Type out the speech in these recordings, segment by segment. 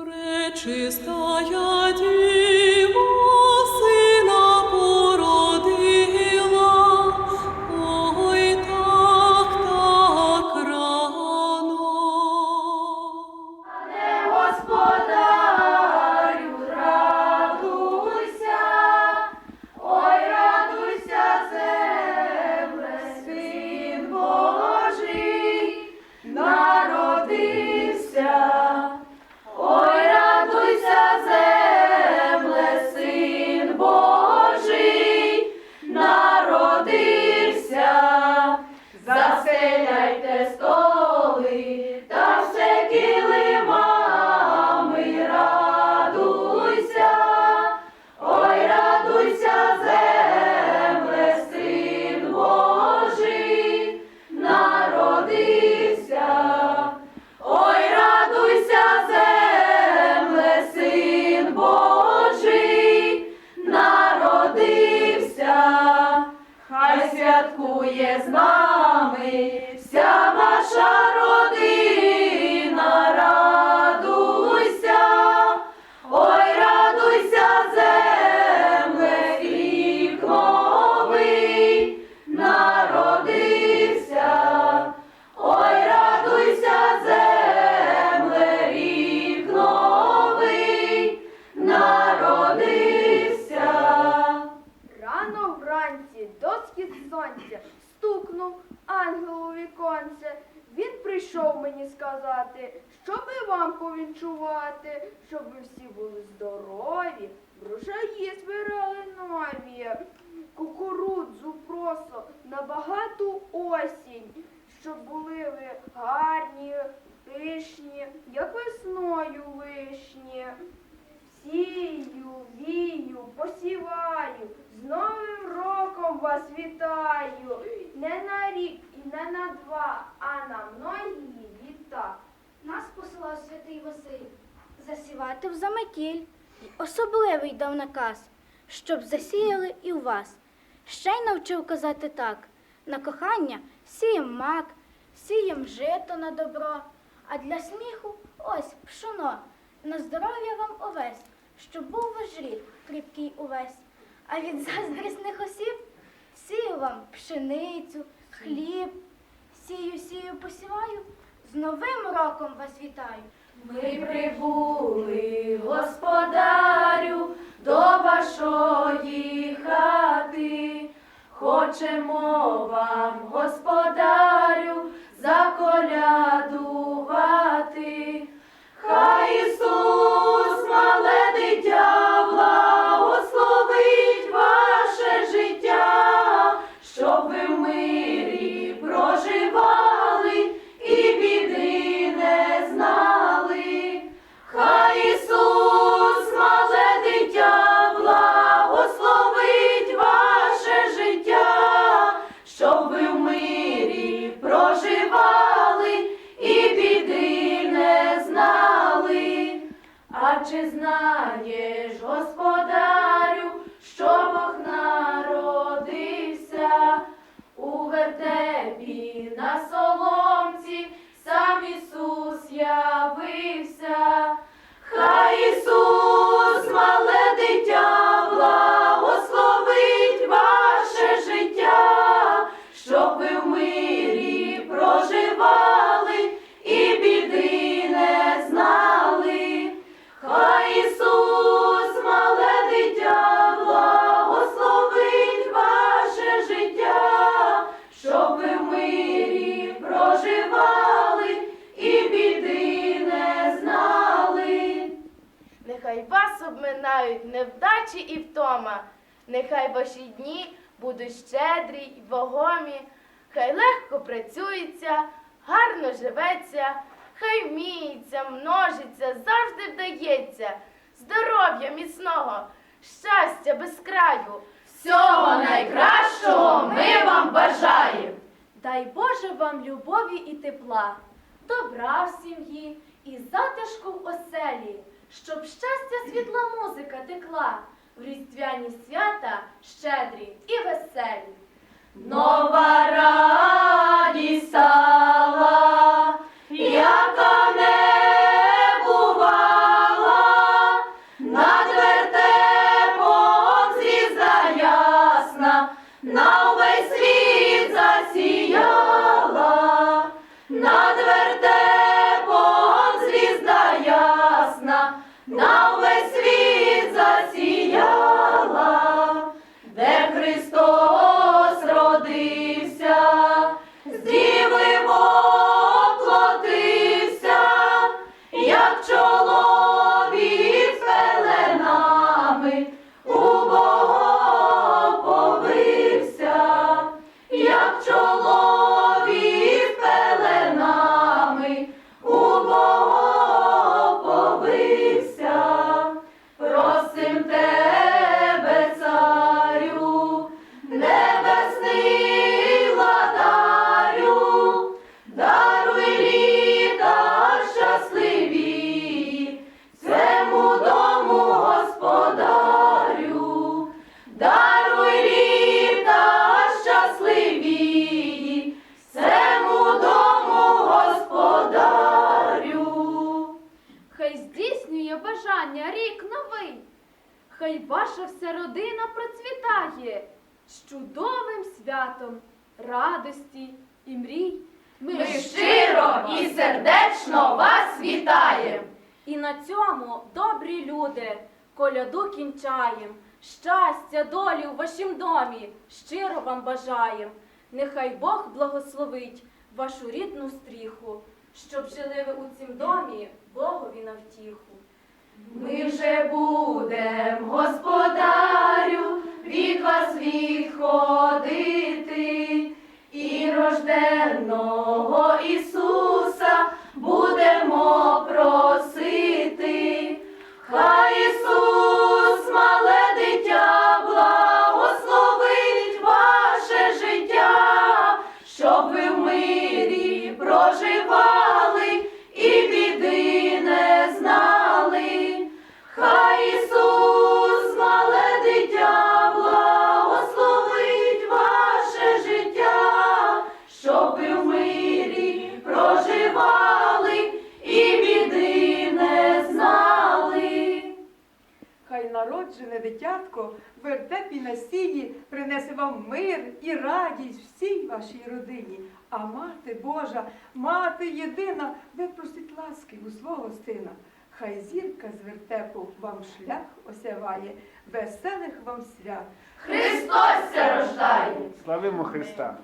Пречистая мені сказати, щоби вам повінчувати, щоб ви всі були здорові, врожаї збирали нові, кукурудзу просо на багату осінь, щоб були ви гарні, пишні, як весною вишні. Сію, вію, посіваю, вас вітаю. Не на рік і не на два, а на многі літа. Нас посилав святий Василь засівати в заметіль. Особливий дав наказ, щоб засіяли і у вас. Ще й навчив казати так: на кохання сієм мак, сієм жито на добро, а для сміху ось пшоно. На здоров'я вам овес, щоб був ваш рід кріпкий увесь. А від заздрісних осіб сію вам пшеницю, хліб, сію, сію, посіваю, з Новим роком вас вітаю. Ми прибули, господарю, до вашої хати. Хочемо вам, господарю, заколядувати. Хай вас обминають невдачі і втома, нехай ваші дні будуть щедрі й вагомі, хай легко працюється, гарно живеться, хай вміється, множиться, завжди вдається, здоров'я міцного, щастя без краю. Всього найкращого ми вам бажаємо. Дай Боже вам любові і тепла, добра в сім'ї і затишку в оселі, щоб щастя світла музика текла в різдвяні свята щедрі і веселі. Нова радість стала, здійснює бажання рік новий. Хай ваша вся родина процвітає з чудовим святом радості і мрій. Ми щиро і сердечно вас вітаєм. І на цьому, добрі люди, коляду кінчаєм. Щастя, долі у вашім домі, щиро вам бажаєм. Нехай Бог благословить вашу рідну стріху, щоб жили ви у цім домі, Богові на втіху. Ми вже будем, господарю, від вас відходити, і рожденного радість всій вашій родині. А мати Божа, мати єдина, випросить ласки у свого сина. Хай зірка з вертепу вам шлях осяває, веселих вам свят. Христос ся рождає. Славимо Христа!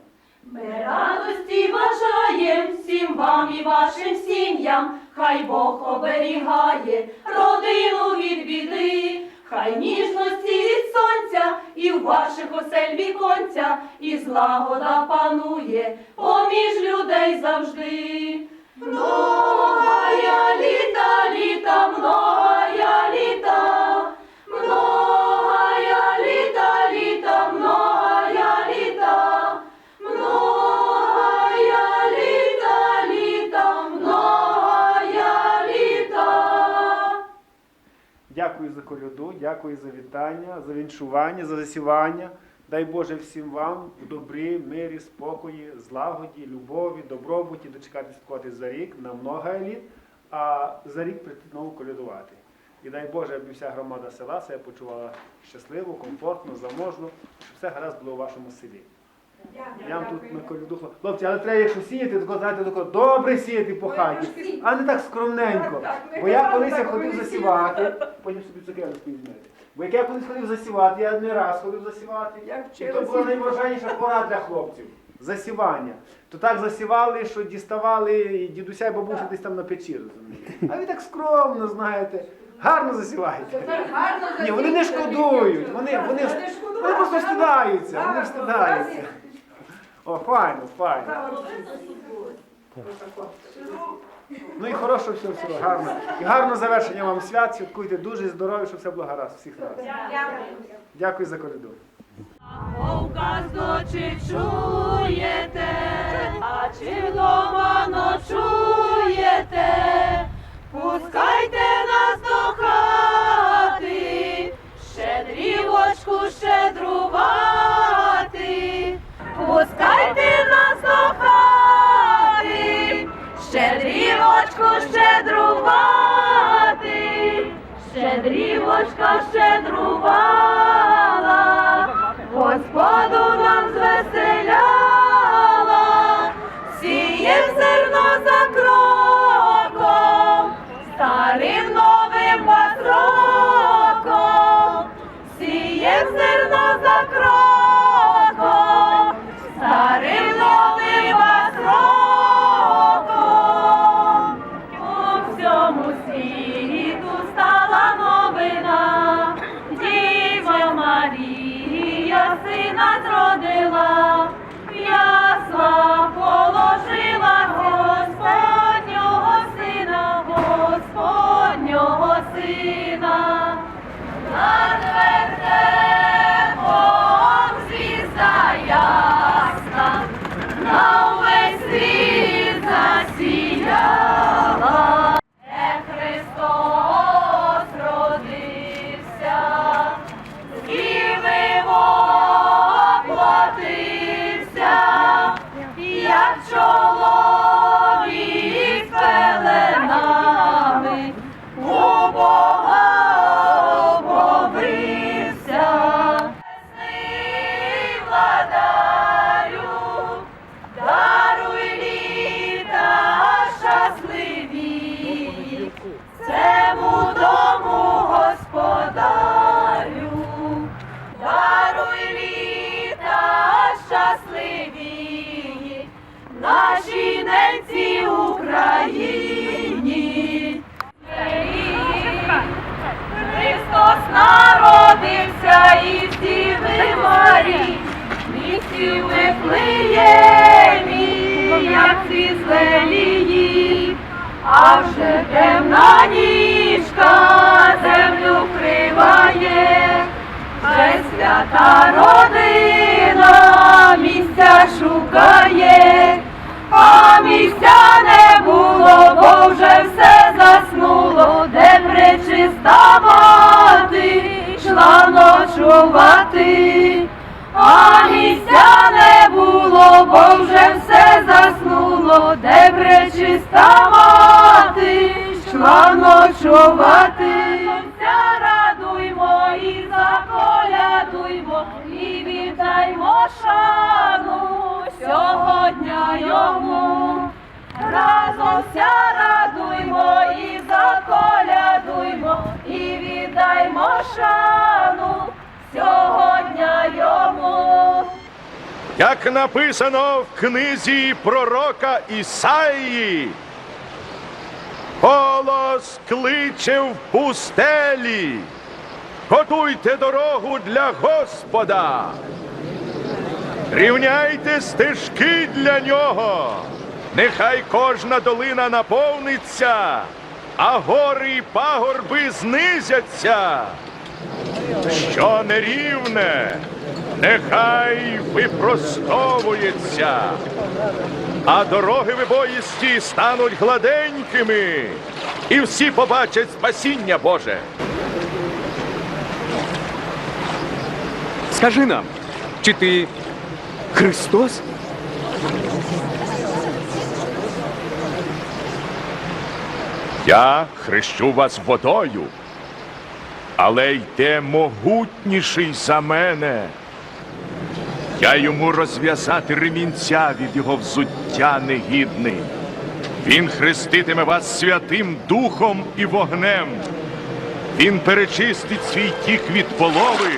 Ми радості бажаєм всім вам і вашим сім'ям, хай Бог оберігає родину від біди, хай ніжності від сонця і в ваших осель віконця, і злагода панує поміж людей завжди. Многая літа, літа, многая дякую за вітання, за віншування, за засівання. Дай Боже всім вам в добрі, мирі, спокої, злагоді, любові, добробуті, дочекатися святкувати за рік на много літ, а за рік прийти знову колядувати. І дай Боже, аби вся громада села себе почувала щасливо, комфортно, заможно, щоб все гаразд було у вашому селі. Я вам тут на коляду. Хлопці, але треба, якщо сіяти, то знаєте, тако добре сіяти по хаті, а не так скромненько. Бо я колись я ходив засівати, потім собі цукерку візьмете. Бо як я колись ходив засівати, я не раз ходив засівати. І то була найважливіша пора для хлопців. Засівання. То так засівали, що діставали і дідуся і бабуся десь там на печі, розумієте. А ви так скромно, знаєте, гарно засіваєте. Ні, вони не шкодують, вони, вони, вони просто стидаються, вони стидаються. О, файно, файно. Ну і хорошого всього, всього, гарно. І гарного завершення вам свят, святкуйте дуже здорові, щоб все було гаразд всіх нас. Дякую за коридор. Вовка зночі чуєте, а чи вдома ночуєте, пускайте нас до хати, щедрівочку щедрувати, народився і Діви Марії, місті в Вифлеємі, як ці злелії, а вже темна нічка землю вкриває, вже свята родина місця шукає, а місця не було, бо вже все заснуло, де пречиста йшла ночувати, а місця не було, бо вже все заснуло, де пречиста мати йшла ночувати. Сонця радуймо і заколядуймо, і віддаймо шану сьогодні йому. Разом вся радуймо і заколядуймо, і віддаймо шану сьогодні йому. Як написано в книзі пророка Ісаї, голос кличе в пустелі, готуйте дорогу для Господа, рівняйте стежки для нього, нехай кожна долина наповниться, а гори й пагорби знизяться. Що нерівне, нехай випростовується, а дороги вибоїсті стануть гладенькими, і всі побачать спасіння Боже. Скажи нам, чи ти Христос? Я хрещу вас водою, але йде могутніший за мене. Я йому розв'язати ремінця від його взуття негідний. Він хреститиме вас святим духом і вогнем. Він перечистить свій тік від полови,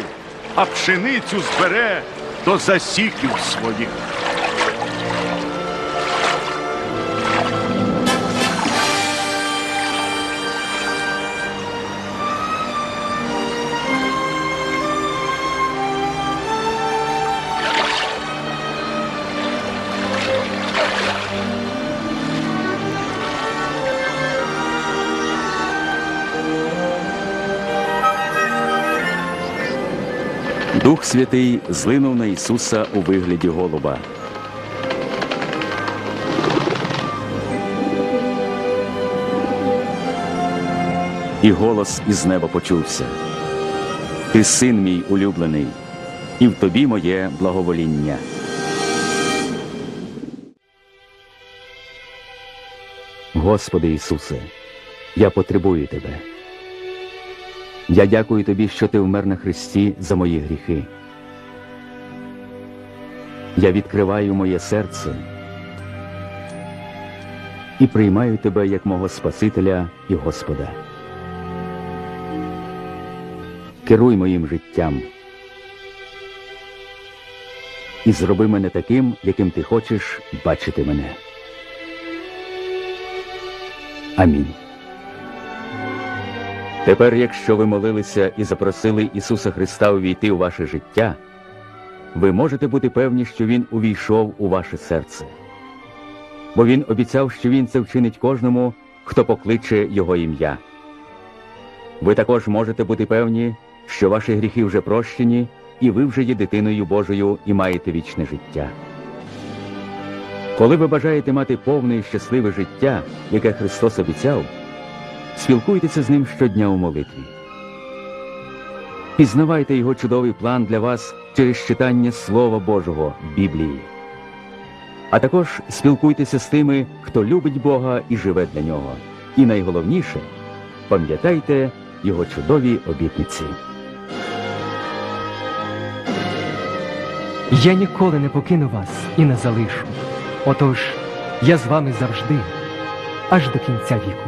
а пшеницю збере до засіків своїх. Дух Святий злинув на Ісуса у вигляді голуба. І голос із неба почувся. Ти син мій улюблений, і в тобі моє благовоління. Господи Ісусе, я потребую Тебе. Я дякую тобі, що ти вмер на Христі за мої гріхи. Я відкриваю моє серце і приймаю тебе як мого Спасителя і Господа. керуй моїм життям. І зроби мене таким, яким ти хочеш бачити мене. Амінь. Тепер, якщо ви молилися і запросили Ісуса Христа увійти у ваше життя, ви можете бути певні, що Він увійшов у ваше серце. Бо Він обіцяв, що Він це вчинить кожному, хто покличе Його ім'я. Ви також можете бути певні, що ваші гріхи вже прощені, і ви вже є дитиною Божою і маєте вічне життя. Коли ви бажаєте мати повне і щасливе життя, яке Христос обіцяв, спілкуйтеся з ним щодня у молитві. Пізнавайте його чудовий план для вас через читання Слова Божого Біблії. А також спілкуйтеся з тими, хто любить Бога і живе для нього. І найголовніше пам'ятайте його чудові обітниці. Я ніколи не покину вас і не залишу. Отож, я з вами завжди, аж до кінця віку.